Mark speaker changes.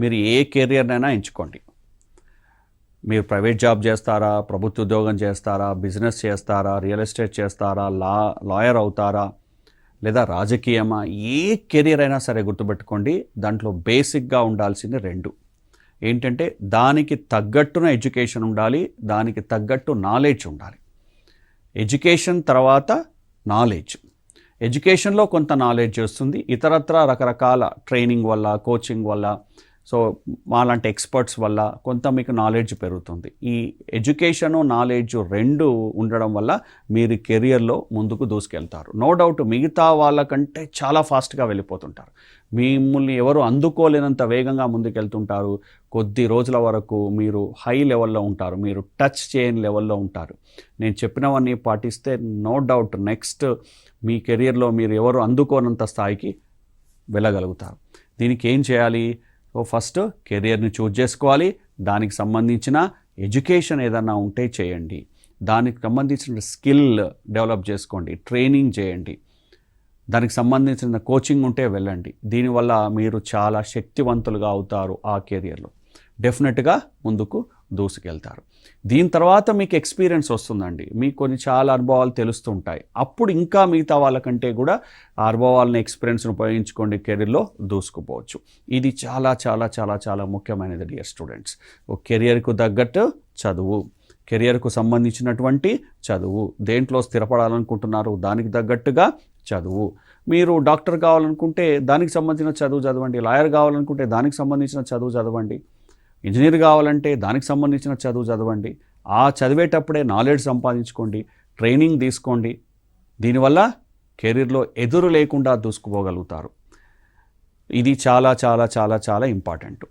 Speaker 1: మీరు ఏ కెరియర్నైనా ఎంచుకోండి. మీరు ప్రైవేట్ జాబ్ చేస్తారా? ప్రభుత్వ ఉద్యోగం చేస్తారా? బిజినెస్ చేస్తారా? రియల్ ఎస్టేట్ చేస్తారా? లా లాయర్ అవుతారా? లేదా రాజకీయమా? ఏ కెరియర్ అయినా సరే గుర్తుపెట్టుకోండి దాంట్లో బేసిక్గా ఉండాల్సింది రెండు. ఏంటంటే దానికి తగ్గట్టున ఎడ్యుకేషన్ ఉండాలి దానికి తగ్గట్టు నాలెడ్జ్ ఉండాలి. ఎడ్యుకేషన్ తర్వాత నాలెడ్జ్. ఎడ్యుకేషన్లో కొంత నాలెడ్జ్ వస్తుంది ఇతరత్ర రకరకాల ట్రైనింగ్ వల్ల కోచింగ్ వల్ల సో మాలాంటి ఎక్స్పర్ట్స్ వల్ల కొంత మీకు నాలెడ్జ్ పెరుగుతుంది. ఈ ఎడ్యుకేషను నాలెడ్జ్ రెండు ఉండడం వల్ల మీరు కెరియర్లో ముందుకు దూసుకెళ్తారు. నో డౌట్ మిగతా వాళ్ళకంటే చాలా ఫాస్ట్గా వెళ్ళిపోతుంటారు. మిమ్మల్ని ఎవరు అందుకోలేనంత వేగంగా ముందుకెళ్తుంటారు. కొద్ది రోజుల వరకు మీరు హై లెవెల్లో ఉంటారు. మీరు టచ్ చేయని లెవెల్లో ఉంటారు. నేను చెప్పినవన్నీ పాటిస్తే నో డౌట్ నెక్స్ట్ మీ కెరియర్లో మీరు ఎవరు అందుకోనంత స్థాయికి వెళ్ళగలుగుతారు. దీనికి ఏం చేయాలి? ఫస్ట్ కెరియర్ని చూజ్ చేసుకోవాలి. దానికి సంబంధించిన ఎడ్యుకేషన్ ఏదన్నా ఉంటే చేయండి. దానికి సంబంధించిన స్కిల్ డెవలప్ చేసుకోండి. ట్రైనింగ్ చేయండి. దానికి సంబంధించిన కోచింగ్ ఉంటే వెళ్ళండి. దీనివల్ల మీరు చాలా శక్తివంతులుగా అవుతారు ఆ కెరియర్లో. డెఫినెట్గా ముందుకు దూసుకెళ్తారు. దీని తర్వాత మీకు ఎక్స్పీరియన్స్ వస్తుందండి. మీకు కొన్ని చాలా అనుభవాలు తెలుస్తుంటాయి. అప్పుడు ఇంకా మిగతా వాళ్ళకంటే కూడా ఆ అనుభవాలను ఎక్స్పీరియన్స్ని ఉపయోగించుకోండి కెరీర్లో దూసుకుపోవచ్చు. ఇది చాలా చాలా చాలా చాలా ముఖ్యమైనది డియర్ స్టూడెంట్స్ ఓ కెరియర్కు తగ్గట్టు చదువు కెరియర్కు సంబంధించినటువంటి చదువు. దేంట్లో స్థిరపడాలనుకుంటున్నారు? దానికి తగ్గట్టుగా చదువు. మీరు డాక్టర్ కావాలనుకుంటే దానికి సంబంధించిన చదువు చదవండి. లాయర్ కావాలనుకుంటే దానికి సంబంధించిన చదువు చదవండి. ఇంజనీర్ కావాలంటే దానికి సంబంధించిన చదువు చదవండి. ఆ చదివేటప్పుడే నాలెడ్జ్ సంపాదించుకోండి. ట్రైనింగ్ తీసుకోండి. దీనివల్ల కెరీర్లో ఎదురు లేకుండా దూసుకుపోగలుగుతారు. ఇది చాలా చాలా చాలా చాలా ఇంపార్టెంట్.